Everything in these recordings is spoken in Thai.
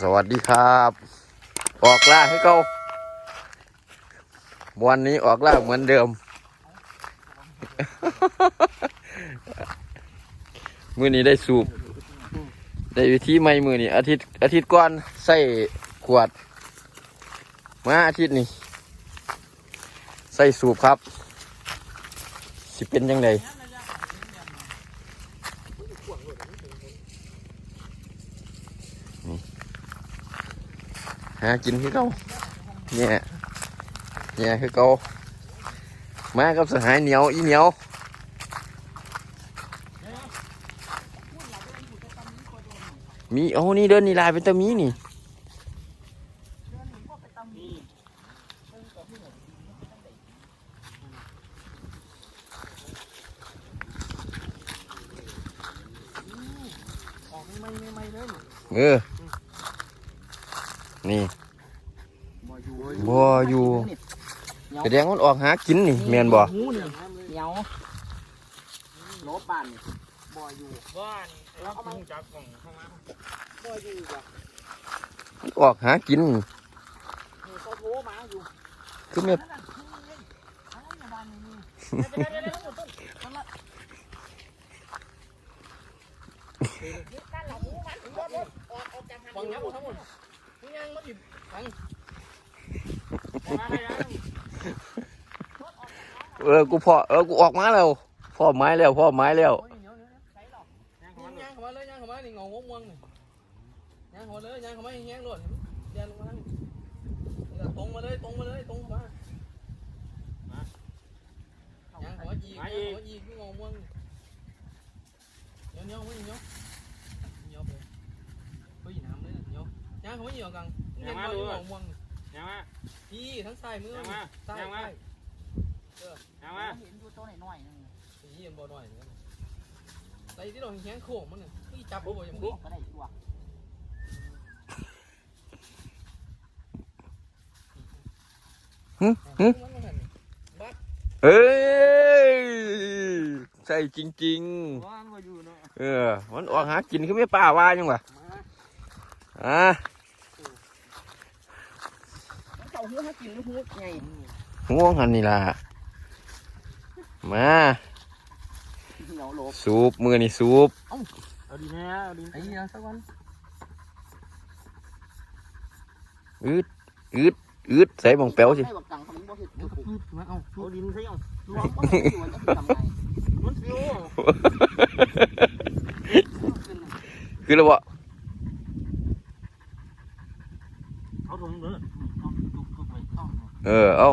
สวัสดีครับ ออกล่าให้เขาวันนี้ออกล่าเหมือนเดิม มือนี้ได้สูบ ได้วิธีใหม่มือนี้อาทิตย์อาทิตย์ก่อนใส่ขวด มาอาทิตย์นี้ใส่สูบครับ สิเป็นยังไงากินคือเขาเนี่ยเนี่ยคือเขามากับสหายเหนียวอีเหนียวมีโอ้นี่เดินนี่ลายเป็นตะมีนี่เออ นี่บ่อยู่บัวอยู่แสดงมันออกหากินนี่แมนบ่หูเนี่ยเหนียวโลบานบ่อยู่บ้านแล้วเอามาจากกล่องข้างล่างบ่อยู่จ้ะมันออกหากินเขาโทรมาอยู่คือแม่ฟังยับทั้งหมด ยังมาดิฟังเออ กูพอเออ กูออกมาแล้วพ่อไม้แล้วพ่อไม้แล้วย่างเข้ามาเลยย่างเข้ามานี่งงงงนี่ย่างเข้ามาเลยย่างเข้ามาแห้งรวเดินลงมาตรงมาเลยตรงมาเลยตรงมาย่างเข้ามายีย่างเข้ามาอีงงงเนี้ยเนี้ยไม่เนี้ยเนี้ยไปเฮ้ยน้ำเลยเนี้ ยย่างเข้ามาอีกกังเนี้ยมาดูงงงยังมาพี่ทั้งซ้ายมือยังมาซ้ายยังมาซ้ายยังมาเห็นอยู่ตัวหน่อยๆนึงพี่ยังบ่หน่อยเนี่ยไอ้ที่เราแห้งโค้งมันน่ะพี่จับบ่ยังพวพี่กก็ได้ตัวบัดเอ้ยใส่จริงบ้านมาอยู่เนาะๆเออมันออกหากินคือไม่ป้าว่ายังวะอะ มันเขาหูให้กินหูไงห่วงหันนี่ล่ะ มาเหนียวโลบสูบมือนี่สูบเอาดิแม่เอาดิไอ้ยังสักวันอืดอืดอืดใส่บองแป๊วสิให้บักตังเขามันบ่เห็ดเดี๋ยวก็พืชมาเอาเอาดินใส่เอารวมก็ไม่อยู่จะทำไงมันฟิวคือแล้วบ่ เอาถุงเด้อ เออ เอา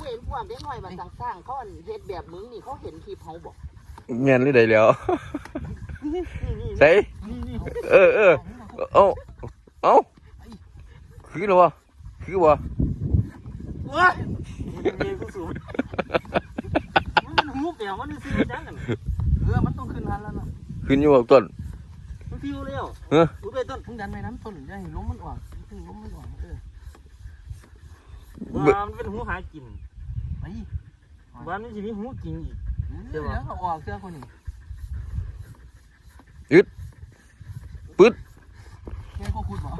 เว้นพวกเด็กน้อยมันสร้างเขาเฮ็ดแบบมึงนี่เขาเห็นคลิปเขาบอกเงี้ยนหรือใดแล้วใส่เออเออเอาเอาคือแล้วบ่คือบ่ว้ายมันเงี้ยกูสูงมันหูเปลี่ยวมันซื้อจังกันเออมันต้องขึ้นหันแล้วเนาะขึ้นอยู่กับต้นมันฟิวแล้วเออกูไปต้นมึงดันไปน้ำต้นได้ล้มมันออกถึงล้มมันออกเออ บ้านมันเป็นหูหากินไปบ้านมันจะมีหูกินอีกเดี๋ยวเขาออกเสื้อคนนี้แค่เขาขุดบ่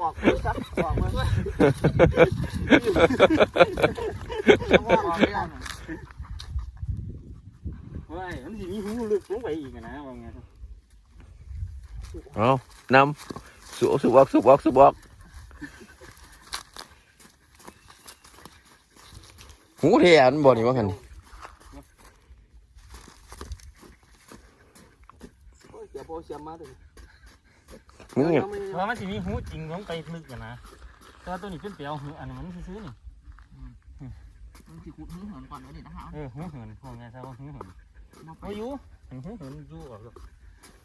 บอกกูซักบอกมึงออกไม่ได้ว้ายมันจะมีหูลึกลงไปอีกนะว่าไงเอานำสูบสูบออกสูบออกสูบออก หูเทียนบ่นี่ว่ากันเสียโบเสียมาถึงมึงเนี่ยเพราะมันจะมีหูจริงลงไปลึกกันนะแต่ว่าตัวนี้เป็นเปลี่ยวหูอันนี้มันซื้อนี่มึงสิขุดหูเหินก่อนไว้ดินะฮะเออหูเหินพวกนี้ใช่ว่าหูเหินมาไปโอ้ยอยู่เห็นหูเหินอยู่ออก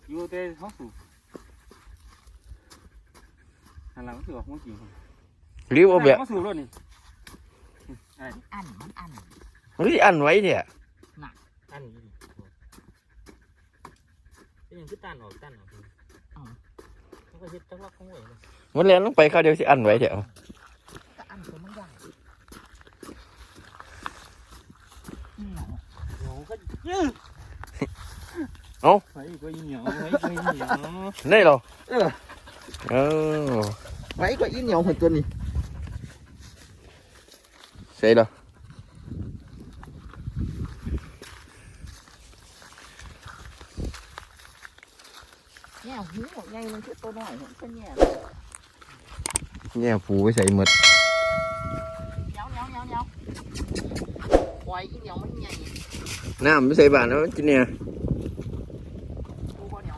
อยู่แต่เขาสูบอันหลังก็คือว่าหูจริงรีบเอาแบบเขาสูบแล้ วนี่อันมันอันมันที่อันไว้เนี่ยอันนี้เป็นยังคือตันออกตันออกเขาก็เฮ็ดจังหวะของไว้เลยมันแล้วต้องไปเข้าวเดียวสิอันไว้เถอะก็อันตัวมันใหญ่เหนียวเหนียวก็ยืดไว้ก็เหนียวไว้ก็เหนียวได้เหรอเออไว้ก็อีเหนียวเหมือนตัวนี้ใช่เหรอเนี่ยหูใหญ่มันคือตัวน้อยมันเป็นเนี่ยเนี่ยผูไปใส่หมดเหนียวเหนียวเหนียวเหนี ยวปล่อยอีเหนียวมันใหญ่น้ำไม่ใส่บานแล้วกินเนี่ยดูบ่เหนีย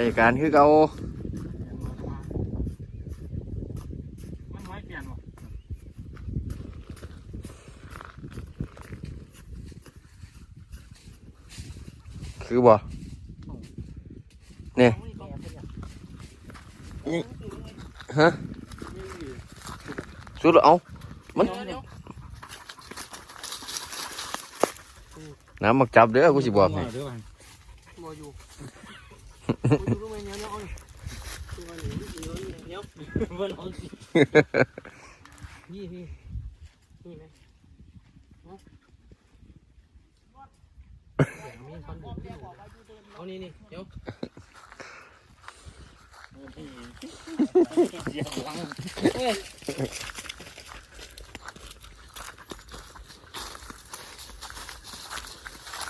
ได้การคือเก่าคือบ่เนี่ยฮะสุดเอามันน้ำมักจับเด้อกูสิบอกให้ เดี๋ยวบ่อยู่บ่อยู่รู้ไหมเหนียวเหนียวเอาเหนียวเหนียวเหนียวเบิ้ลเอาสินี่พี่นี่ไหมเอาเดี๋ยวมีคนดูที่อยู่เอานี่นี่เดี๋ยวเสียหลัง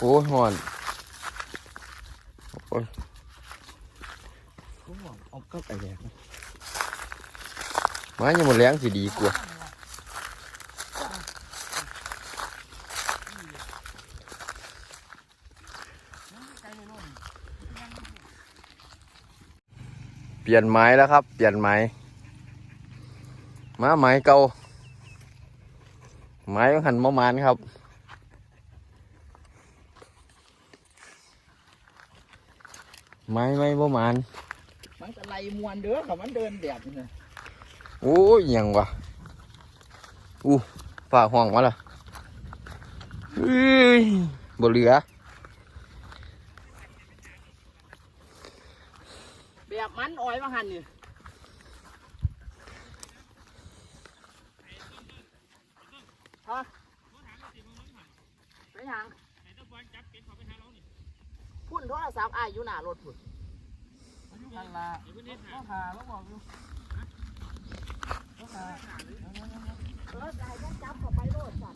โอ้ยหอนโอ้ย กลับไปแดกม้ยังหมดแรงสิดีกว่าเปลี่ยนไม้แล้วครับ เปลี่ยนไม้มาไม้เก่าไม้ของหันมะมานครับไม้ไม่มะมาน มันจะไล่มวนเด้อค่ะมันเดินแบบนี้โอ้ยอิหยังวะอู้ฝ่าห้องมาละเอ้ยบ่เหลือ แบบมันอ้อยมาหันนี่ฮะไปยังพุ่นโทรศัพท์อ้ายอยู่หน้ารถพุ่น นั่นละต้องหาแล้วบอกอยู่เออจะให้ฉันจับเข้าไปโลดจ้ะ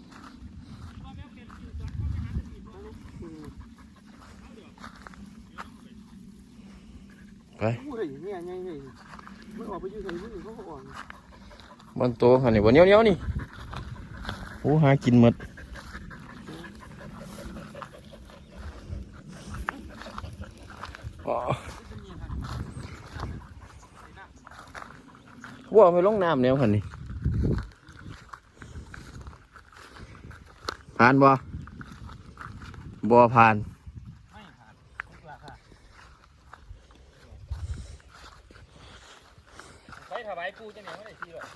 พูดอะไรเนี่นไปมันอยู่เขาอ่อนบนโต๊ะหันนี่บนเหนี้ยวเนี้ยวๆนี่โอ้หากินหมดอ๋อ ว่าไปลงน้ำแล้วหันนี่ผ่านบ่บ่ผ่านไม่ผ่านราคาใช้ถวายปูจะเนี่ยไม่ได้ทีหรอก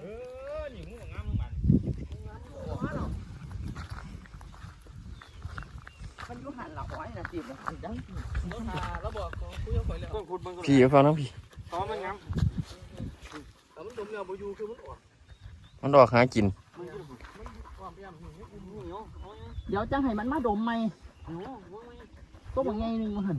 เออหนิมึงของงามมึงมันมันอยู่หันละอ้อยนะจีบมันจังต้องหาแล้วบอกเขาคุยกับข่อยแล้วต้นขุดมึงก็พี่ก็ฟังน้ำพี่ตอมันงามแต่มั นดมแล้วบ่อยู่คือมันออกมันออกหากินมันความพยายามหิวอุ้มเหนียวเอาไงเดี๋ยวจังให้มันมาดมไหมเหนียวเอาไงตัวบางไงหนึงมาหัน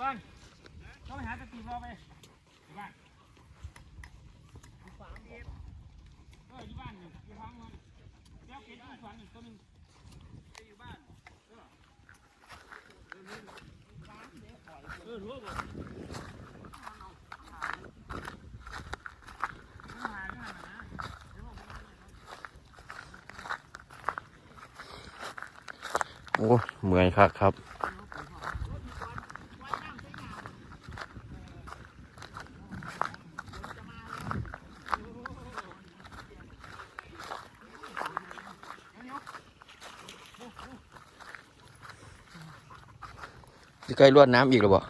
บ้านเขาไปหาตะตีรอไปบ้านเออที่บ้านอยู่ที่ห้องมันเดี๋ยวเก็บที่ฝันอีกตัวนึงอยู่บ้านเออเออรู้ป่ะ โอ้เหมื่อยครับครับจะใกล้รวดน้ำอีกหรือเปล่า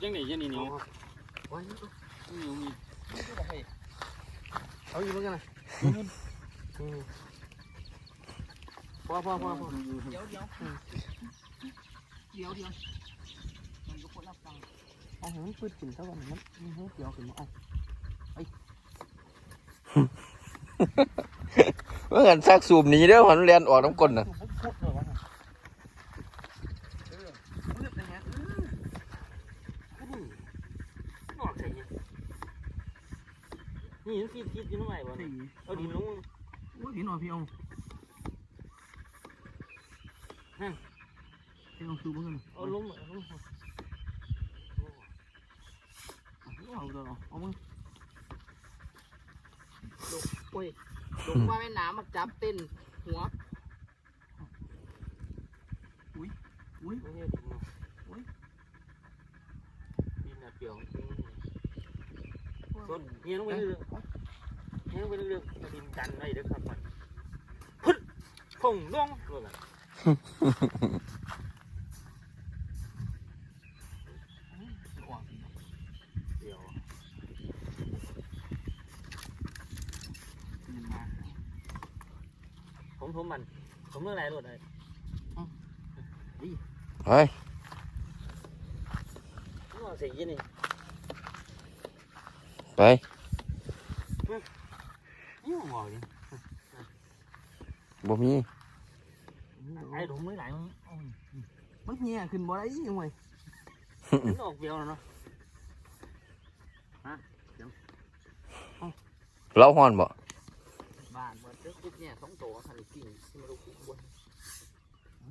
อย่างไหนยังนี่เนียว เหนียวมีเอาอยู่เหมือนกันนะปอพอพอพอเดี๋ยวเดี๋ยวเดี๋ยวเดี๋ยวมันก็คนละฟังเอาให้มันปืดขึ้นเท่ากันมันมันให้เกี่ยวขึ้นมาเอาเมื่อกันซักสูบหนีเด้อหันเรียนออกน้ำก้นน่ะพุดเลยวะ มืดนะฮะ นอกใส่เนี่ยนี่มันคิดคิดอยู่ตรงไหนวะเนี่ยเอาดินลง โอ้ยเห็นหน่อยพี่เอาพี่เอาคือเพื่อน เอาลงเอาลง เอาเดี๋ยวเอามึงโอ้ยลงมาแม่น้ำมาจับเต้นหัว อุ้ยไม่ใช่ดินนะโอ้ยดินน่ะเปลี่ยวต้นเฮียลงไปเรื่อยๆเฮียลงไปเรื่อยๆเอาดินดันไว้เด้อครับมันพึ่งฟงลงเลยล่ะเดี๋ยว ผมผมมันผมเมื่อไรรถเลยเฮ้ยผมเอาใส่ยี่นี่ไปยี่ห้อนี่บ่มีไอ้ผมไม่ไหลมันมันเงี้ยขึ้นบ่ได้ยังไมันอกเบี้ยวแล้วเนาะเราฮ้อนบ่บ้านมันเจ้าคุกเนี่ยสองตัวหันกิ่งที่มันรู้คุกบน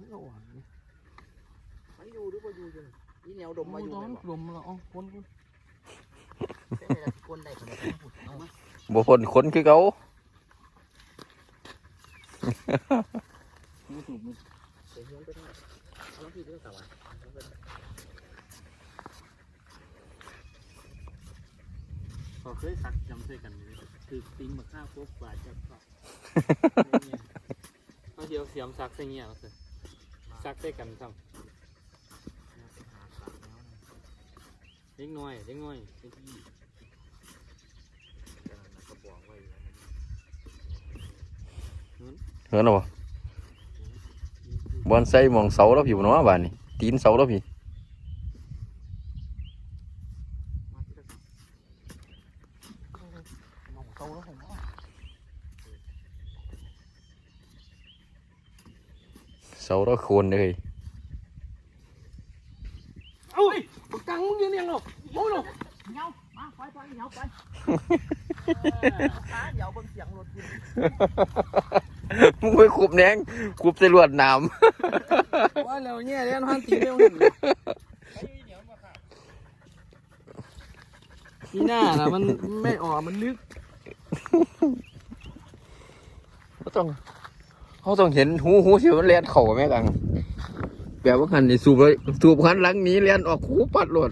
เอาอ่มันอยู่หรือว่าอยู่ยังนี่แนวดมมาอยู่ไหนนั้นวะกลมล้วอ๋อคนคนคนใดคนหนึ่งเอามาบ่พ้นคนคือเก่ามือสูบมือเดี๋ยวย้อนเอาแล้วพี่เรื่องสาวะพอเคยสักจำใส่กันคือติ้งมาฆ่าพวกบาดจับ เขาเอาเดี๋ยวเสียมสักใส่เงี้ยเอาเถอะสักใส่กันซ้ำเล็กน้อยเล็กน้อยเล็กยี่ก็บอกไว้เห็นบ่บอนไซหมองเสาแล้วพี่บ่เนาะบ้านนี้ตีนเสาแล้วพี่ มาที่ละ น้องโตแล้วผมว่า เสาแล้วโคนเลยเอ้ยปากกังมึงยังยังหรอโอ้ยหรอเหงามาไปไปเหงาไปขาเหงาเบิ่งเสียงรถคุณมึงไปขุบแหนงขุบใส่ลวดหน้ำว่าแล้วเนี่ยเรียนหันตีเร็วเห็นนี่หน้าน่ะมันไม่ออกมันลึกเขาต้อง เขาต้องเห็นหูหูสิมันเลียนเข่าแม่กังแบบว่าคันนี่สูบเลยสูบคันหลังนี้เลียนออกหูปัดโลด